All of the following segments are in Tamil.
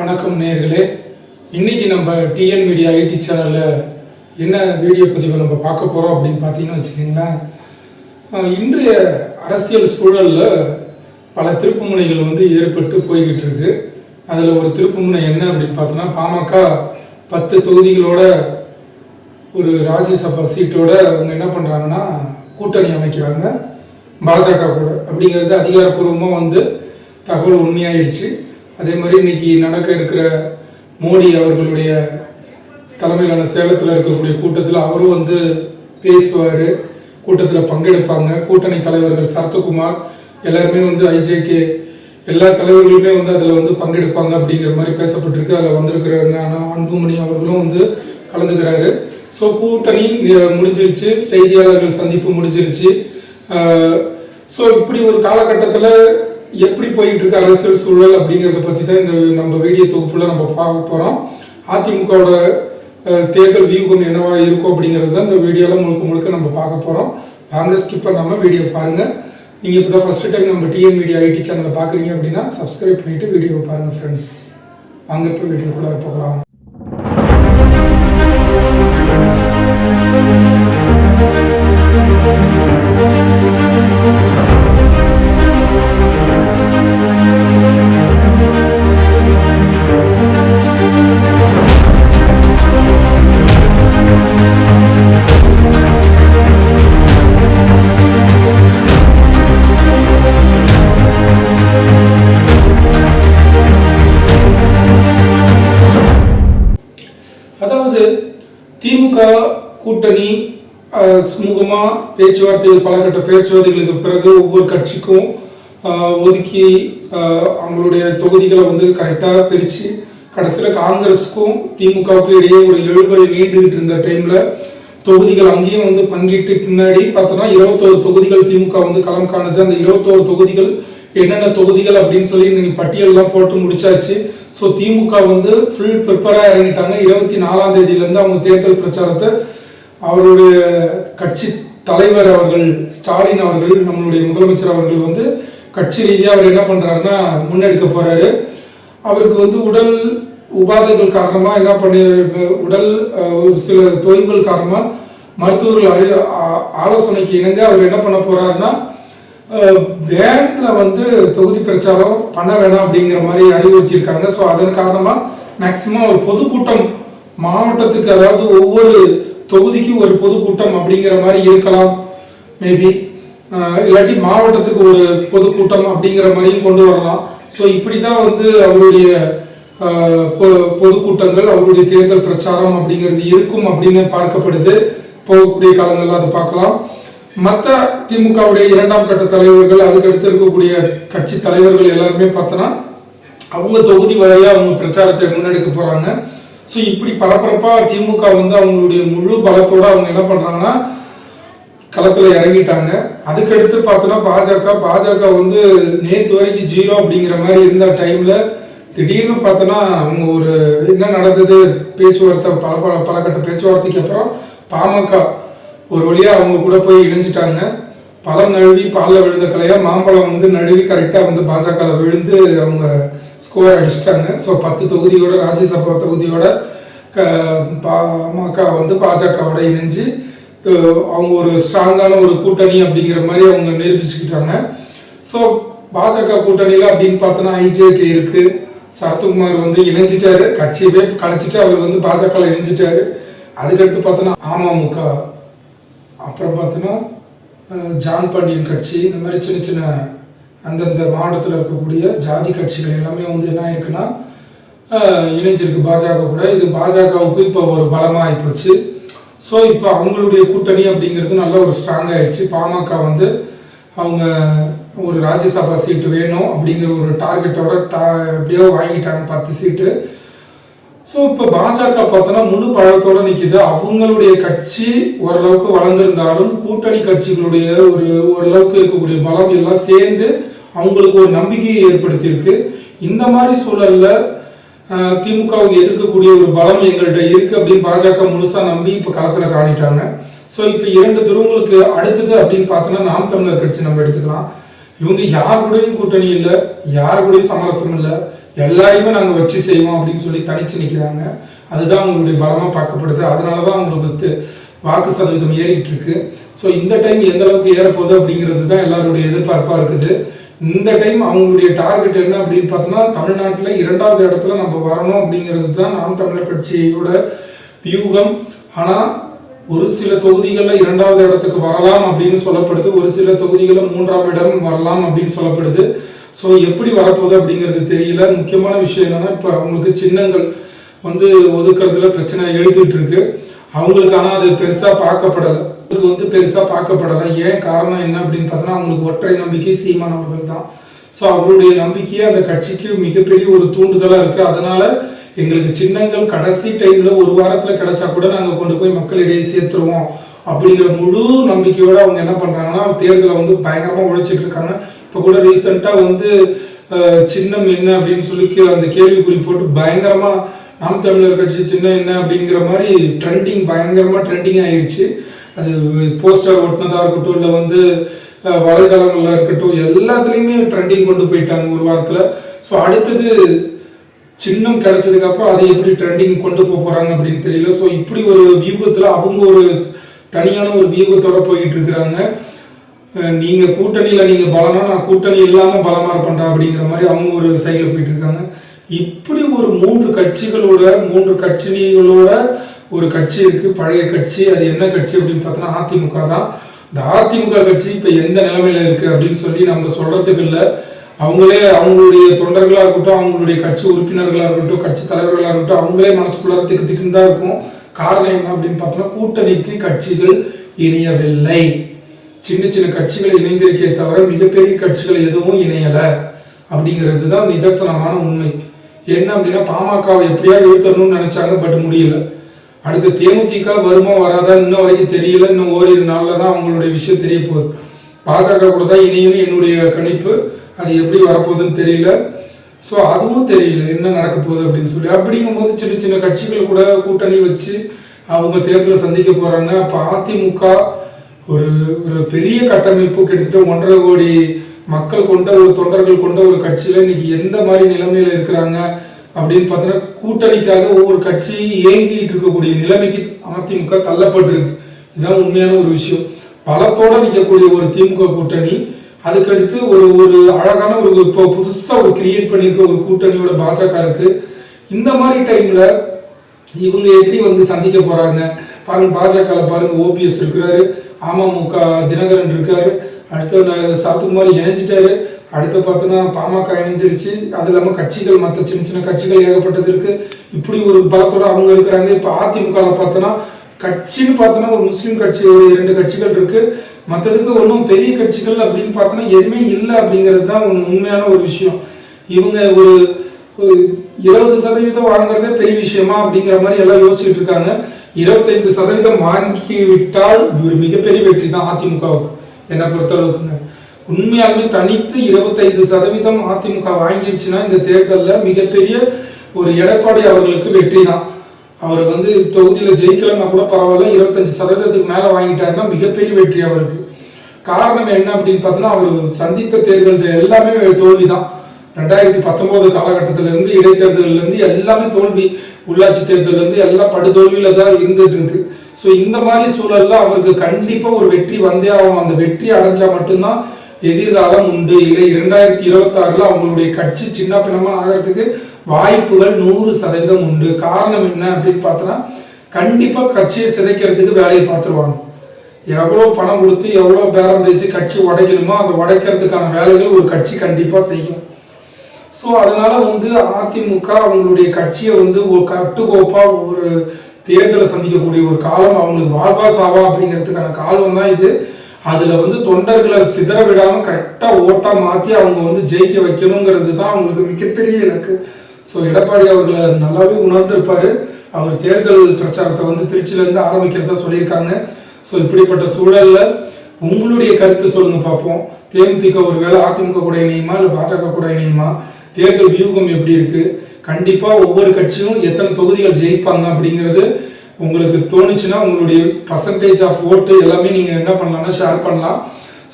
வணக்கம் நேர்களே இன்னைக்கு நம்ம டிஎன் மீடியா ஐடி சேனலில் என்ன வீடியோ பதிவை நம்ம பார்க்க போகிறோம் அப்படின்னு பார்த்தீங்கன்னு வச்சுக்கோங்களேன். இன்றைய அரசியல் சூழலில் பல திருப்புமுனைகள் வந்து ஏற்பட்டு போய்கிட்டு இருக்கு. அதில் ஒரு திருப்புமுனை என்ன அப்படின்னு பார்த்தோன்னா பாமக பத்து தொகுதிகளோட ஒரு ராஜ்யசபா சீட்டோட அவங்க என்ன பண்ணுறாங்கன்னா கூட்டணி அமைக்கிறாங்க. பாஜக கூட. அப்படிங்கிறது அதிகாரப்பூர்வமாக வந்து தகவல் உண்மையாயிடுச்சு அதே மாதிரி இன்னைக்கு நடக்க இருக்கிற மோடி அவர்களுடைய தலைமையிலான சேலத்தில் இருக்கக்கூடிய கூட்டத்தில் அவரும் வந்து பேசுவார். கூட்டத்தில் பங்கெடுப்பாங்க. கூட்டணி தலைவர்கள் சரத்குமார் எல்லாருமே வந்து ஐஜேகே எல்லா தலைவர்களுமே வந்து அதில் வந்து பங்கெடுப்பாங்க அப்படிங்கிற மாதிரி பேசப்பட்டிருக்கு. அதில் வந்திருக்கிறாங்க ஆனால் அன்புமணி அவர்களும் வந்து கலந்துக்கிறாரு. ஸோ கூட்டணி முடிஞ்சிருச்சு. செய்தியாளர்கள் சந்திப்பு முடிஞ்சிருச்சு. ஸோ இப்படி ஒரு காலகட்டத்தில் எப்படி போயிட்டு இருக்க அரசியல் சூழல் அப்படிங்கிறத பற்றி தான் இந்த நம்ம வீடியோ தொகுப்புல நம்ம பார்க்க போகிறோம் அதிமுகவோட தேர்தல் வியூகம் என்னவா இருக்கும் அப்படிங்கிறது தான் இந்த வீடியோவில் முழுக்க முழுக்க நம்ம பார்க்க போகிறோம் வாங்க ஸ்கிப் பண்ணாமல் வீடியோ பாருங்கள் நீங்கள் இப்போ தான் ஃபஸ்ட்டு டைம் நம்ம டிஎன் மீடியா ஐடி சேனலை பார்க்குறீங்க அப்படின்னா சப்ஸ்கிரைப் பண்ணிவிட்டு வீடியோ பாருங்கள் ஃப்ரெண்ட்ஸ் வாங்க இப்போ வீடியோக்குள்ளே போகலாம். சுமூகமாக பேச்சுவார்த்தைகள் பல கட்ட பேச்சுவார்த்தைகளுக்கு பிறகு ஒவ்வொரு கட்சிக்கும் ஒதுக்கி அவங்களுடைய தொகுதிகளை வந்து கரெக்டாக பிரித்து கடைசியில் காங்கிரஸுக்கும் திமுகவுக்கும் இடையே ஒரு எழுபறை நீண்டுகிட்டு இருந்த டைமில் தொகுதிகள் அங்கேயும் வந்து பங்கிட்டு பின்னாடி பார்த்தோன்னா இருபத்தோரு தொகுதிகள் திமுக வந்து களம் காணுது. அந்த இருபத்தோரு தொகுதிகள் என்னென்ன தொகுதிகள் அப்படின்னு சொல்லி நீங்கள் பட்டியல்லாம் போட்டு முடிச்சாச்சு. ஸோ திமுக வந்து ஃபுல் ப்ரிப்பராக இறங்கிட்டாங்க. இருபத்தி நாலாம் தேதியிலேருந்து அவங்க தேர்தல் பிரச்சாரத்தை அவருடைய கட்சி தலைவர் அவர்கள் ஸ்டாலின் அவர்கள் நம்மளுடைய முதலமைச்சர் அவர்கள் வந்து கட்சி ரீதியாக அவர் என்ன பண்ணுறாருன்னா முன்னெடுக்க போகிறாரு அவருக்கு வந்து உடல் உபாதைகள் காரணமாக என்ன பண்ணி உடல் ஒரு சில தொய்வுகள் காரணமாக மருத்துவர்கள் அறி ஆலோசனைக்கு இணங்க அவர் என்ன பண்ண போகிறாருன்னா வேனில் வந்து தொகுதி பிரச்சாரம் பண்ண வேணாம் அப்படிங்கிற மாதிரி அறிவுறுத்தியிருக்காங்க. ஸோ அதன் காரணமாக மேக்சிமம் ஒரு பொதுக்கூட்டம் மாவட்டத்துக்கு அதாவது ஒவ்வொரு தொகுதிக்கு ஒரு பொதுக்கூட்டம் அப்படிங்கிற மாதிரி இருக்கலாம். மேபி இல்லாட்டி மாவட்டத்துக்கு ஒரு பொதுக்கூட்டம் அப்படிங்கிற மாதிரியும் கொண்டு வரலாம். ஸோ இப்படி தான் வந்து அவருடைய பொ- பொதுக்கூட்டங்கள் அவருடைய தேர்தல் பிரச்சாரம் அப்படிங்கிறது இருக்கும் அப்படின்னு பார்க்கப்படுது. போகக்கூடிய காலங்களில் அதை பார்க்கலாம். மற்ற திமுகவுடைய இரண்டாம் கட்ட தலைவர்கள் அதுக்கடுத்து இருக்கக்கூடிய கட்சி தலைவர்கள் எல்லாருமே பார்த்தோன்னா அவங்க தொகுதி வாரியாக அவங்க பிரச்சாரத்தை முன்னெடுக்க போகிறாங்க ஸோ இப்படி பரபரப்பாக திமுக வந்து அவங்களுடைய முழு பலத்தோடு அவங்க என்ன பண்ணுறாங்கன்னா களத்தில் இறங்கிட்டாங்க. அதுக்கடுத்து பார்த்தோன்னா பாஜக பாஜக வந்து நேற்று வரைக்கும் ஜீரோ அப்படிங்கிற மாதிரி இருந்த டைமில் திடீர்னு பார்த்தோன்னா அவங்க ஒரு என்ன நடந்தது? பேச்சுவார்த்தை பல பல பலகட்ட பேச்சுவார்த்தைக்கு அப்புறம் பாமக ஒரு வழியாக அவங்க கூட போய் இணைஞ்சிட்டாங்க. பழம் நழுவி பாலில் விழுந்த கலையாக மாம்பழம் வந்து நழுவி கரெக்டாக வந்து பாஜகவில் விழுந்து அவங்க ஸ்கோர் அடிச்சிட்டாங்க. ஸோ பத்து தொகுதியோட ராஜ்யசபா தொகுதியோட க- பாமக வந்து பாஜகவோட இணைஞ்சு அவங்க ஒரு ஸ்ட்ராங்கான ஒரு கூட்டணி அப்படிங்கிற மாதிரி அவங்க நிரூபிச்சுக்கிட்டாங்க. ஸோ பாஜக கூட்டணியில் அப்படின்னு பார்த்தோன்னா ஐஜேகே இருக்கு. சரத்குமார் வந்து இணைஞ்சிட்டாரு. கட்சியவே கலைச்சிட்டு அவர் வந்து பாஜகவில் இணைஞ்சிட்டாரு. அதுக்கடுத்து பார்த்தோன்னா அமமுக. அப்புறம் பார்த்தோன்னா ஜான் பாண்டியன் கட்சி. இந்த மாதிரி சின்ன சின்ன அந்தந்த மாவட்டத்தில் இருக்கக்கூடிய ஜாதி கட்சிகள் எல்லாமே வந்து என்ன ஆயிருக்குன்னா இணைஞ்சிருக்கு பாஜக கூட. இது பாஜகவுக்கு இப்போ ஒரு பலமாக ஆகிப்போச்சு ஸோ இப்போ அவங்களுடைய கூட்டணி அப்படிங்கிறது நல்ல ஒரு ஸ்ட்ராங் ஆயிடுச்சு பாமக வந்து அவங்க ஒரு ராஜ்யசபா சீட்டு வேணும் அப்படிங்கிற ஒரு டார்கெட்டோட டா எப்படியோ வாங்கிட்டாங்க பத்து சீட்டு. ஸோ இப்போ பாஜக பார்த்தோன்னா முழு பழத்தோடு நிற்கிது அவங்களுடைய கட்சி ஓரளவுக்கு வளர்ந்துருந்தாலும் கூட்டணி கட்சிகளுடைய ஒரு ஓரளவுக்கு இருக்கக்கூடிய பலம் எல்லாம் சேர்ந்து அவங்களுக்கு ஒரு நம்பிக்கையை ஏற்படுத்தியிருக்கு. இந்த மாதிரி சூழலில் திமுகவுக்கு எதிர்க்கக்கூடிய ஒரு பலம் எங்கள்கிட்ட இருக்குது அப்படின்னு பாஜக முழுசாக நம்பி இப்போ களத்தில் காணிட்டாங்க. ஸோ இப்போ இரண்டு துருவங்களுக்கு அடுத்தது அப்படின்னு பார்த்தோன்னா நாம் தமிழர் கட்சி நம்ம எடுத்துக்கலாம். இவங்க யார் கூடயும் கூட்டணி இல்லை யார் கூடயும் சமரசம் இல்லை. எல்லாரையுமே நாங்கள் வச்சு செய்வோம் அப்படின்னு சொல்லி தனிச்சு நிற்கிறாங்க அதுதான் அவங்களுடைய பலமாக பார்க்கப்படுது. அதனால தான் அவங்களுக்கு வாக்கு சதவீதம் ஏறிட்டு இருக்கு. ஸோ இந்த டைம் எந்த அளவுக்கு ஏறப்போகுது அப்படிங்கிறது தான் எல்லாருடைய எதிர்பார்ப்பாக இருக்குது. இந்த டைம் அவங்களுடைய டார்கெட் என்ன அப்படின்னு பார்த்தோன்னா தமிழ்நாட்டில் இரண்டாவது இடத்துல நம்ம வரணும் அப்படிங்கிறது தான் நாம் தமிழர் கட்சியோட வியூகம். ஆனால் ஒரு சில தொகுதிகளில் இரண்டாவது இடத்துக்கு வரலாம் அப்படின்னு சொல்லப்படுது. ஒரு சில தொகுதிகளில் மூன்றாம் இடம் வரலாம் அப்படின்னு சொல்லப்படுது. ஸோ எப்படி வரப்போகுது அப்படிங்கிறது தெரியல. முக்கியமான விஷயம் என்னன்னா இப்போ அவங்களுக்கு சின்னங்கள் வந்து ஒதுக்குறதுல பிரச்சனை எழுதிட்டு இருக்கு. அவங்களுக்கு ஆனால் அது பெருசாக பார்க்கப்படலை. அவங்களுக்கு வந்து பெருசாக பார்க்கப்படலை. ஏன் காரணம் என்ன அப்படின்னு பார்த்தோன்னா அவங்களுக்கு ஒற்றை நம்பிக்கை சீமானவர்கள் தான். ஸோ அவருடைய நம்பிக்கையே அந்த கட்சிக்கு மிகப்பெரிய ஒரு தூண்டுதலாக இருக்கு. அதனால எங்களுக்கு சின்னங்கள் கடைசி டைம்ல ஒரு வாரத்துல கிடைச்சா கூட நாங்கள் கொண்டு போய் மக்களிடையே சேர்த்துருவோம் அப்படிங்கிற முழு நம்பிக்கையோட அவங்க என்ன பண்றாங்கன்னா தேர்தலை வந்து பயங்கரமாக உழைச்சிட்டு இருக்காங்க. இப்போ கூட ரீசெண்டாக வந்து சின்னம் என்ன அப்படின்னு சொல்லி அந்த கேள்விக்குறி போட்டு பயங்கரமாக நாம் தமிழர் கட்சி சின்னம் என்ன அப்படிங்கிற மாதிரி ட்ரெண்டிங் பயங்கரமாக ட்ரெண்டிங் ஆயிடுச்சு அது போஸ்டர் ஒட்டினதாக இருக்கட்டும் இல்லை வந்து வலைதளங்களாக இருக்கட்டும் எல்லாத்துலேயுமே ட்ரெண்டிங் கொண்டு போயிட்டாங்க ஒரு வாரத்தில். ஸோ அடுத்தது சின்னம் கிடைச்சதுக்கப்புறம் அதை எப்படி ட்ரெண்டிங் கொண்டு போக போகிறாங்க அப்படின்னு தெரியல. ஸோ இப்படி ஒரு வியூகத்தில் அவங்க ஒரு தனியான ஒரு வியூகத்தோட போயிட்டு இருக்கிறாங்க. நீங்கள் கூட்டணியில் நீங்கள் பலனா நான் கூட்டணி இல்லாமல் பலமாக இருப்பேன்டா அப்படிங்கிற மாதிரி அவங்க ஒரு சைடில் போயிட்டு இருக்காங்க. இப்படி ஒரு மூன்று கட்சிகளோட மூன்று கட்சிகளோட ஒரு கட்சி இருக்குது பழைய கட்சி அது என்ன கட்சி அப்படின்னு பார்த்தோன்னா அதிமுக தான். இந்த அதிமுக கட்சி இப்போ எந்த நிலைமையில் இருக்குது அப்படின்னு சொல்லி நம்ம சொல்கிறதுக்கு இல்லை அவங்களே அவங்களுடைய தொண்டர்களாக இருக்கட்டும் அவங்களுடைய கட்சி உறுப்பினர்களாக இருக்கட்டும் கட்சி தலைவர்களாக இருக்கட்டும் அவங்களே மனசுக்குள்ளார திக்கு திக்குன்னு தான் இருக்கும். காரணம் என்ன அப்படின்னு பார்த்தோம்னா கூட்டணிக்கு கட்சிகள் இணையவில்லை. சின்ன சின்ன கட்சிகள் இணைந்திருக்கே தவிர மிகப்பெரிய கட்சிகள் எதுவும் இணையலை. அப்படிங்கிறது தான் நிதர்சனமான உண்மை. என்ன அப்படின்னா பாமகவை எப்படியா இழுத்தரணும்னு நினைச்சாங்க பட் முடியல. அடுத்து தேமுதிக வருமா வராதா இன்னும் வரைக்கும் தெரியல. இன்னும் ஓரிரு நாளில் தான் அவங்களுடைய விஷயம் தெரிய போகுது. பாஜக கூட தான் இணையும்னு என்னுடைய கணிப்பு. அது எப்படி வரப்போகுதுன்னு தெரியல. ஸோ அதுவும் தெரியல. என்ன நடக்க போகுது அப்படின்னு சொல்லி. அப்படிங்கும்போது சின்ன சின்ன கட்சிகள் கூட கூட்டணி வச்சு அவங்க தேர்தலை சந்திக்க போறாங்க. அப்போ அதிமுக ஒரு ஒரு பெரிய கட்டமைப்பு கிட்டத்தட்ட ஒன்றரை கோடி மக்கள் கொண்ட ஒரு தொண்டர்கள் கொண்ட ஒரு கட்சியில இன்னைக்கு எந்த மாதிரி நிலைமையில இருக்கிறாங்க அப்படின்னு பார்த்தோன்னா கூட்டணிக்காக ஒவ்வொரு கட்சியும் இயங்கிட்டு இருக்கக்கூடிய நிலைமைக்கு அதிமுக தள்ளப்பட்டிருக்கு. இதுதான் உண்மையான ஒரு விஷயம். பலத்தோட நிற்கக்கூடிய ஒரு திமுக கூட்டணி அதுக்கடுத்து ஒரு ஒரு அழகான ஒரு இப்போ புதுசாக ஒரு கிரியேட் பண்ணியிருக்க ஒரு கூட்டணியோட பாஜக இருக்கு இந்த மாதிரி டைம்ல இவங்க எப்படி வந்து சந்திக்க போறாங்க? பாருங்க பாஜக பாருங்க ஓபிஎஸ் இருக்கிறாரு. அமமுக தினகரன் இருக்காரு. அடுத்து சாத்துக்குமார் சரத்குமார் இணைஞ்சிட்டாரு. அடுத்து பார்த்தோன்னா பாமக இணைஞ்சிருச்சு. அது இல்லாமல் கட்சிகள் மற்ற சின்ன சின்ன கட்சிகள் ஏகப்பட்டது இருக்கு. இப்படி ஒரு பலத்தோட அவங்க இருக்கிறாங்க. இப்போ அதிமுக பார்த்தோன்னா கட்சின்னு பார்த்தோன்னா ஒரு முஸ்லீம் கட்சி ஒரு இரண்டு கட்சிகள் இருக்கு. மற்றதுக்கு ஒன்றும் பெரிய கட்சிகள் அப்படின்னு பார்த்தோன்னா எதுவுமே இல்லை அப்படிங்கிறது தான் உண்மையான ஒரு விஷயம். இவங்க ஒரு இருபது சதவீதம் வாங்குறதே பெரிய விஷயமா அப்படிங்கிற மாதிரி எல்லாம் யோசிச்சுட்டு இருக்காங்க. இருபத்தைந்து சதவீதம் வாங்கி விட்டால் ஒரு மிகப்பெரிய வெற்றி தான் அதிமுகவுக்கு. என்னை பொறுத்தளவுக்குங்க. உண்மையாலுமே தனித்து இருபத்தைந்து சதவீதம் அதிமுக வாங்கிருச்சுன்னா இந்த தேர்தலில் மிகப்பெரிய ஒரு எடப்பாடி அவர்களுக்கு வெற்றி தான். அவர் வந்து தொகுதியில் ஜெயிக்கலன்னா கூட பரவாயில்ல இருபத்தஞ்சு சதவீதத்துக்கு மேலே வாங்கிட்டாருன்னா மிகப்பெரிய வெற்றி அவருக்கு. காரணம் என்ன அப்படின்னு பார்த்தோன்னா அவர் சந்தித்த தேர்தல் எல்லாமே தோல்வி தான் ரெண்டாயிரத்தி பத்தொன்பது காலகட்டத்தில இருந்து இருந்து எல்லாமே தோல்வி உள்ளாட்சி தேர்தல்ல இருந்து எல்லாம் படுதோல்வியில் தான் இருந்துட்டு இருக்கு. ஸோ இந்த மாதிரி சூழலில் அவருக்கு கண்டிப்பாக ஒரு வெற்றி வந்தே ஆகும் அந்த வெற்றி அடைஞ்சா மட்டும்தான் எதிர்காலம் உண்டு. இல்லை இரண்டாயிரத்தி இருபத்தாறில் அவங்களுடைய கட்சி சின்ன பின்னமாக ஆகிறதுக்கு வாய்ப்புகள் நூறு சதவீதம் உண்டு. காரணம் என்ன அப்படின்னு பார்த்தோன்னா கண்டிப்பாக கட்சியை சிதைக்கிறதுக்கு வேலையை பார்த்துருவாங்க. எவ்வளோ பணம் கொடுத்து எவ்வளோ பேரம் பேசி கட்சி உடைக்கணுமோ அதை உடைக்கிறதுக்கான வேலைகள் ஒரு கட்சி கண்டிப்பாக செய்யும். ஸோ அதனால் வந்து அதிமுக அவங்களுடைய கட்சியை வந்து ஒரு கட்டுக்கோப்பாக ஒரு தேர்தலை சந்திக்கக்கூடிய ஒரு காலம் அவங்களுக்கு வாழ்வா சாவா அப்படிங்கிறதுக்கான காலம் தான் இது. அதில் வந்து தொண்டர்களை சிதற விடாமல் கரெக்டாக ஓட்டாக மாற்றி அவங்க வந்து ஜெயிக்க வைக்கணுங்கிறது தான் அவங்களுக்கு மிகப்பெரிய இலக்கு. ஸோ எடப்பாடி அவர்களை நல்லாவே உணர்ந்திருப்பார். அவர் தேர்தல் பிரச்சாரத்தை வந்து திருச்சியிலேருந்து ஆரம்பிக்கிறதா சொல்லியிருக்காங்க. ஸோ இப்படிப்பட்ட சூழல்ல உங்களுடைய கருத்து சொல்லுங்க பார்ப்போம் தேமுதிக ஒருவேளை அதிமுக கூட இணையுமா இல்லை பாஜக கூட இணையுமா? தேர்தல் வியூகம் எப்படி இருக்கு? கண்டிப்பா ஒவ்வொரு கட்சியும் எத்தனை தொகுதிகள் ஜெயிப்பாங்க அப்படிங்கிறது உங்களுக்கு தோணுச்சுன்னா உங்களுடைய பர்சன்டேஜ் ஆஃப் ஓட்டு எல்லாமே நீங்க என்ன பண்ணலாம்னா ஷேர் பண்ணலாம்.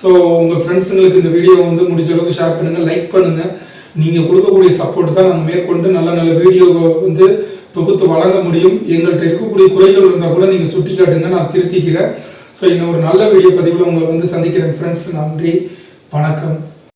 ஸோ உங்க ஃப்ரெண்ட்ஸுங்களுக்கு இந்த வீடியோ வந்து முடிஞ்ச அளவுக்கு ஷேர் பண்ணுங்க லைக் பண்ணுங்க. நீங்கள் கொடுக்கக்கூடிய சப்போர்ட் தான் நாங்கள் மேற்கொண்டு நல்ல நல்ல வீடியோவை வந்து தொகுத்து வழங்க முடியும். எங்கள்கிட்ட இருக்கக்கூடிய குறைகள் இருந்தால் கூட நீங்கள் சுட்டி காட்டுங்க நான் திருத்திக்கிறேன். ஸோ இன்னும் ஒரு நல்ல வீடியோ பதிவில் உங்களை வந்து சந்திக்கிறேன் ஃப்ரெண்ட்ஸ் நன்றி வணக்கம்.